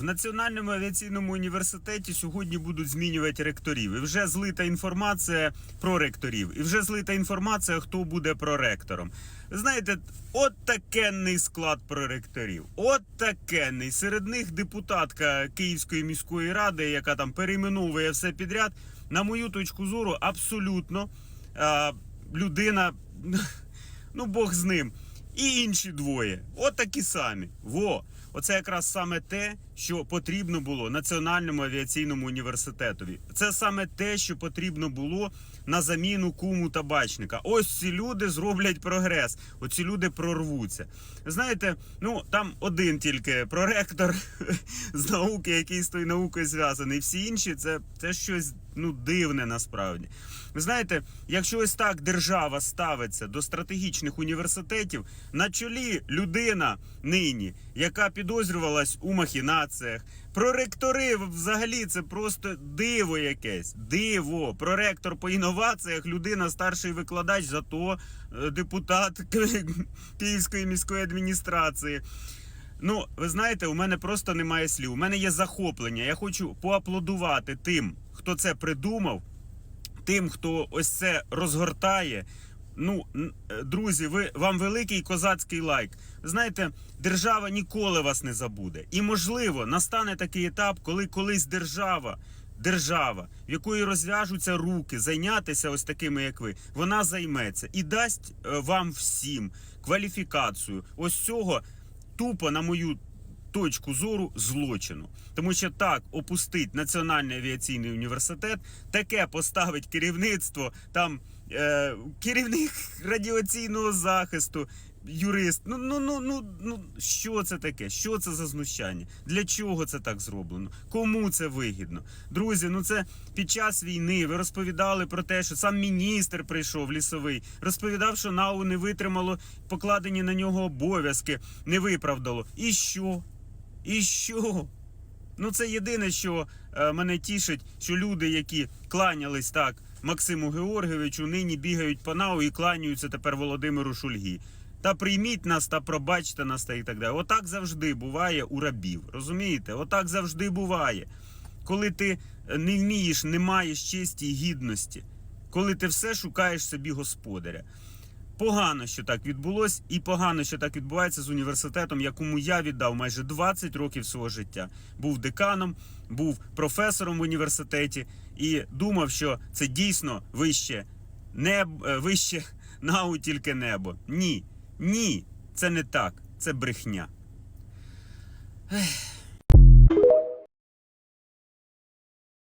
В Національному авіаційному університеті сьогодні будуть змінювати ректорів. І вже злита інформація про ректорів. І вже злита інформація, хто буде проректором. Знаєте, от такенний склад проректорів. От такенний. Серед них депутатка Київської міської ради, яка там перейменовує все підряд. На мою точку зору, абсолютно а, людина, ну Бог з ним. І інші двоє. От такі самі. Во. Оце якраз саме те, що потрібно було Національному авіаційному університетові. Це саме те, що потрібно було на заміну куму табачника. Ось ці люди зроблять прогрес. Оці люди прорвуться. Знаєте, ну там один тільки проректор з науки, який з тою наукою зв'язаний. Всі інші це, це щось ну дивне насправді. Ви знаєте, якщо ось так держава ставиться до стратегічних університетів, на чолі людина нині, яка підозрювалась у махінаціях. Проректори взагалі це просто диво якесь. Диво. Проректор по інноваціях, людина, старший викладач, зато е, депутат Київської міської адміністрації. Ну, ви знаєте, у мене просто немає слів. У мене є захоплення. Я хочу поаплодувати тим, хто це придумав, тим, хто ось це розгортає. Ну, е, друзі, ви вам великий козацький лайк. Знаєте, держава ніколи вас не забуде. І можливо, настане такий етап, коли колись держава. Держава, в якої розв'яжуться руки, зайнятися ось такими, як ви, вона займеться і дасть е, вам всім кваліфікацію ось цього тупо, на мою точку зору, злочину. Тому що так опустить Національний авіаційний університет, таке поставить керівництво, там е, керівник радіаційного захисту, юрист. Ну, ну, ну, ну, ну, що це таке? Що це за знущання? Для чого це так зроблено? Кому це вигідно? Друзі, ну це під час війни ви розповідали про те, що сам міністр прийшов лісовий, розповідав, що НАУ не витримало покладені на нього обов'язки, не виправдало. І що? І що? Ну, це єдине, що е, мене тішить, що люди, які кланялись так Максиму Георгійовичу, нині бігають по НАУ і кланяються тепер Володимиру Шульгі. Та прийміть нас та пробачте нас та і так далі. Отак завжди буває у рабів. Розумієте? Отак завжди буває. Коли ти не вмієш, не маєш честі і гідності, коли ти все шукаєш собі господаря. Погано, що так відбулось, і погано, що так відбувається з університетом, якому я віддав майже 20 років свого життя. Був деканом, був професором в університеті і думав, що це дійсно вище неб, е, вище нау тільки небо. Ні, ні, це не так. Це брехня. Ех.